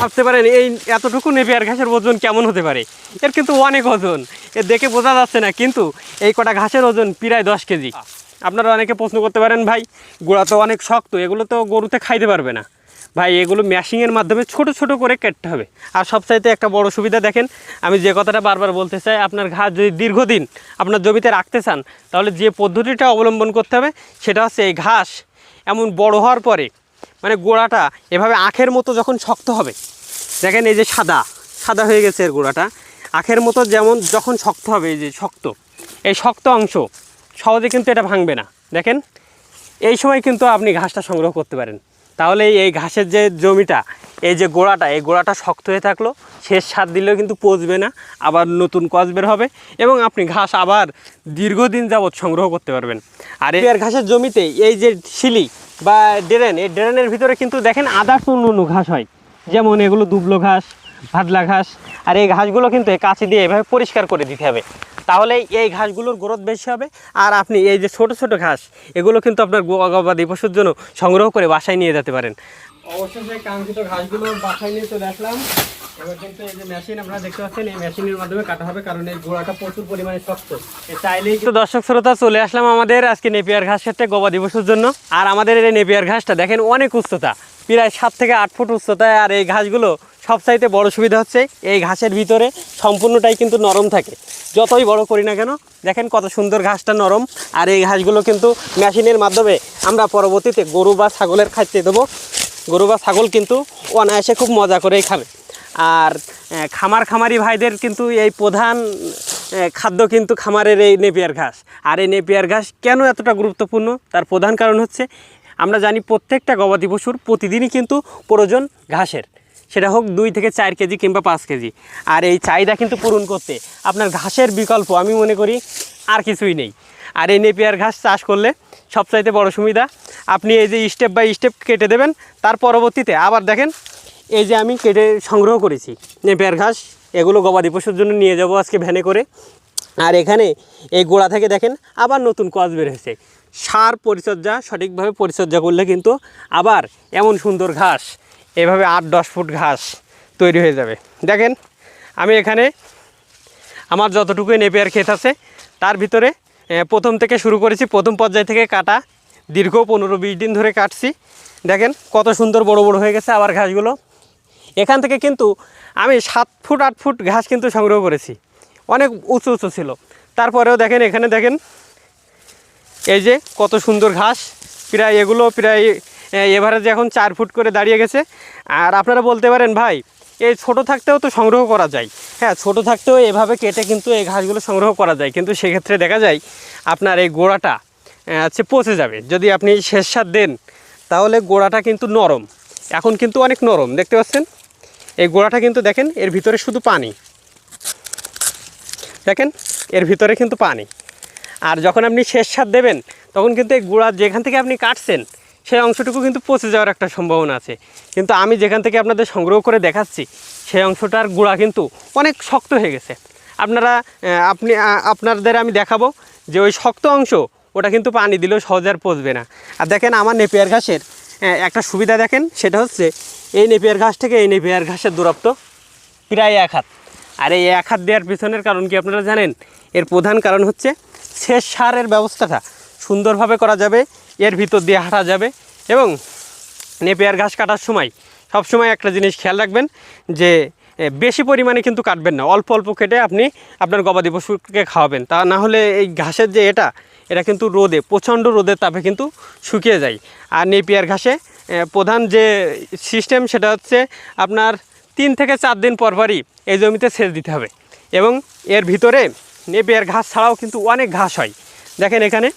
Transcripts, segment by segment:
ভাবতে পারেন, এই এতটুকু নেপিয়ার ঘাসের ওজন কেমন হতে পারে? এর কিন্তু অনেক ওজন। এর দেখে বোঝা যাচ্ছে না, কিন্তু এই কটা ঘাসের ওজন প্রায় দশ কেজি। আপনারা অনেকে প্রশ্ন করতে পারেন, ভাই, গোড়া তো অনেক শক্ত, এগুলো তো গরুতে খাইতে পারবে না। ভাই, এগুলো ম্যাশিংয়ের মাধ্যমে ছোট ছোট করে কাটতে হবে। আর সবচাইতে একটা বড় সুবিধা দেখেন, আমি যে কথাটা বারবার বলতে চাই, আপনার ঘাস যদি দীর্ঘদিন আপনার জমিতে রাখতে চান, তাহলে যে পদ্ধতিটা অবলম্বন করতে হবে, সেটা হচ্ছে এই ঘাস এমন বড় হওয়ার পরে মানে গোড়াটা এভাবে আখের মতো যখন শক্ত হবে, দেখেন এই যে সাদা সাদা হয়ে গেছে এর গোড়াটা, আখের মতো যেমন যখন শক্ত হবে, এই যে শক্ত, এই শক্ত অংশ, সহজে কিন্তু এটা ভাঙবে না। দেখেন, এই সময় কিন্তু আপনি ঘাসটা সংগ্রহ করতে পারেন। তাহলে এই- ঘাসের যে জমিটা, এই যে গোড়াটা, এই গোড়াটা শক্ত হয়ে থাকল, শেষ সার দিলেও কিন্তু পচবে না, আবার নতুন কচ বের হবে এবং আপনি ঘাস আবার দীর্ঘদিন যাবৎ সংগ্রহ করতে পারবেন। আর এই ঘাসের জমিতে এই যে শিলি বা ড্রেন, এই ড্রেনের ভিতরে কিন্তু দেখেন আদার্স অন্য ঘাস হয়। যেমন এগুলো দুবলো ঘাস, ভাদলা ঘাস, আর এই ঘাসগুলো কিন্তু কাছে দিয়ে এভাবে পরিষ্কার করে দিতে হবে। তাহলে এই ঘাসগুলোর গ্রোথ বেশি হবে। আর আপনি এই যে ছোট ছোট ঘাস এগুলো কিন্তু আপনার গবাদি পশুর জন্য সংগ্রহ করে বাসায় নিয়ে যেতে পারেন। অবশ্যই সেই কাঙ্ক্ষিত ঘাসগুলো বাসায় নিয়ে চলে আসলাম। এবার কিন্তু এই যে মেশিন আপনারা দেখতে পাচ্ছেন এই মেশিনের মাধ্যমে কাটা হবে কারণ এই গোড়াটা প্রচুর পরিমাণে শক্ত। চাইলেই কিন্তু দর্শক শ্রোতা চলে আসলাম আমাদের আজকে নেপিয়ার ঘাস খেতে গবাদি পশুর জন্য। আর আমাদের এই নেপিয়ার ঘাসটা দেখেন অনেক উচ্চতা প্রায় সাত থেকে আট ফুট উচ্চতায়। আর এই ঘাসগুলো সবচাইতে বড় সুবিধা হচ্ছে এই ঘাসের ভিতরে সম্পূর্ণটাই কিন্তু নরম থাকে। যতই বড় করি না কেন, দেখেন কত সুন্দর ঘাসটা নরম। আর এই ঘাসগুলো কিন্তু মেশিনের মাধ্যমে আমরা পরবর্তীতে গরু বা ছাগলের খাইতে দেবো। গরু বা ছাগল কিন্তু অনায়াসে খুব মজা করেই খাবে। আর খামার খামারি ভাইদের কিন্তু এই প্রধান খাদ্য কিন্তু খামারের এই নেপিয়ার ঘাস। আর এই নেপিয়ার ঘাস কেন এতটা গুরুত্বপূর্ণ? তার প্রধান কারণ হচ্ছে, আমরা জানি প্রত্যেকটা গবাদি পশুর প্রতিদিনই কিন্তু প্রয়োজন ঘাসের। সেটা হোক দুই থেকে চার কেজি কিংবা পাঁচ কেজি। আর এই চাহিদা কিন্তু পূরণ করতে আপনার ঘাসের বিকল্প আমি মনে করি আর কিছুই নেই। আর এই নেপিয়ার ঘাস চাষ করলে সবচাইতে বড় সুবিধা, আপনি এই যে স্টেপ বাই স্টেপ কেটে দেবেন, তার পরবর্তীতে আবার দেখেন এই যে আমি কেটে সংগ্রহ করেছি নেপিয়ার ঘাস, এগুলো গবাদি পশুর জন্য নিয়ে যাব আজকে ভ্যানে করে। আর এখানে এই গোড়া থেকে দেখেন আবার নতুন কচ বের হয়েছে। সার পরিচর্যা সঠিকভাবে পরিচর্যা করলে কিন্তু আবার এমন সুন্দর ঘাস এভাবে আট দশ ফুট ঘাস তৈরি হয়ে যাবে। দেখেন, আমি এখানে আমার যতটুকুই নেপিয়ার ক্ষেত আছে, তার ভিতরে প্রথম থেকে শুরু করেছি, প্রথম পর্যায় থেকে কাটা, দীর্ঘ পনেরো বিশ দিন ধরে কাটছি। দেখেন, কত সুন্দর বড় বড় হয়ে গেছে আবার ঘাসগুলো। এখান থেকে কিন্তু আমি সাত ফুট, আট ফুট ঘাস কিন্তু সংগ্রহ করেছি। অনেক উঁচু উঁচু ছিল। তারপরেও দেখেন, এখানে দেখেন, এই যে কত সুন্দর ঘাস। প্রায় এগুলো প্রায় এভারেজে এখন চার ফুট করে দাঁড়িয়ে গেছে। আর আপনারা বলতে পারেন, ভাই, এই ছোট থাকতেও তো সংগ্রহ করা যায়। হ্যাঁ ছোট থাকতেও এভাবে কেটে কিন্তু এই ঘাসগুলো সংগ্রহ করা যায়। কিন্তু সেক্ষেত্রে দেখা যায়, আপনার এই গোড়াটা হচ্ছে পচে যাবে। যদি আপনি শেষ সার দেন, তাহলে গোড়াটা কিন্তু নরম। এখন কিন্তু অনেক নরম, দেখতে পাচ্ছেন? এই গোড়াটা কিন্তু দেখেন, এর ভিতরে শুধু পানি। দেখেন, এর ভিতরে কিন্তু পানি। আর যখন আপনি শেষ সার দেবেন, তখন কিন্তু এই গোড়া যেখান থেকে আপনি কাটছেন সেই অংশটুকু কিন্তু পচে যাওয়ার একটা সম্ভাবনা আছে। কিন্তু আমি যেখান থেকে আপনাদের সংগ্রহ করে দেখাচ্ছি, সেই অংশটার গুঁড়া কিন্তু অনেক শক্ত হয়ে গেছে। আপনারা আপনি আপনাদের আমি দেখাবো যে ওই শক্ত অংশ, ওটা কিন্তু পানি দিলেও সহজে আর পচবে না। আর দেখেন আমার নেপিয়ার ঘাসের একটা সুবিধা দেখেন, সেটা হচ্ছে এই নেপিয়ার ঘাস থেকে এই নেপিয়ার ঘাসের দূরত্ব প্রায় এক হাত। আর এই এক হাত দেওয়ার পিছনের কারণ কি আপনারা জানেন? এর প্রধান কারণ হচ্ছে শেষ সারের ব্যবস্থাটা সুন্দরভাবে করা যাবে এর ভিতর দিয়ে হাঁটা যাবে এবং নেপিয়ার ঘাস কাটার সময় সবসময় একটা জিনিস খেয়াল রাখবেন যে বেশি পরিমাণে কিন্তু কাটবেন না। অল্প অল্প কেটে আপনি আপনার গবাদি পশুকে খাওয়াবেন। তা না হলে এই ঘাসের যে এটা এটা কিন্তু রোদে, প্রচণ্ড রোদের তাপে কিন্তু শুকিয়ে যায়। আর নেপিয়ার ঘাসে প্রধান যে সিস্টেম সেটা হচ্ছে আপনার তিন থেকে চার দিন পর পরই এই জমিতে সেচ দিতে হবে। এবং এর ভিতরে নেপিয়ার ঘাস ছাড়াও কিন্তু অনেক ঘাস হয়। দেখেন এখানে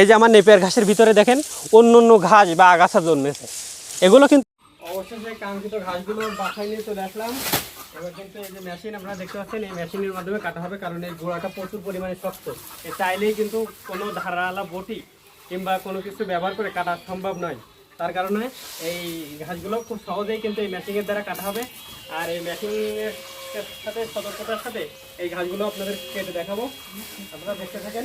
এই যে আমার নেপের ঘাসের ভিতরে দেখেন অন্য অন্য ঘাস বা আগাছা জন্মেছে। এগুলো কিন্তু সেই কাঙ্ক্ষিত ঘাসগুলো বাসায় নিয়ে চলে আসলাম। এবার কিন্তু এই যে মেশিন আপনারা দেখতে পাচ্ছেন এই মেশিনের মাধ্যমে কাটা হবে, কারণ এই গোড়াটা প্রচুর পরিমাণে শক্ত। চাইলেই কিন্তু কোনো ধারালা বটি কিংবা কোনো কিছু ব্যবহার করে কাটা সম্ভব নয়। তার কারণে এই ঘাসগুলো খুব সহজেই কিন্তু এই মেশিনের দ্বারা কাটা হবে। আর এই মেশিনের সাথে সতর্কতার সাথে এই ঘাসগুলো আপনাদের কেটে দেখাবো। আপনারা দেখতে থাকেন।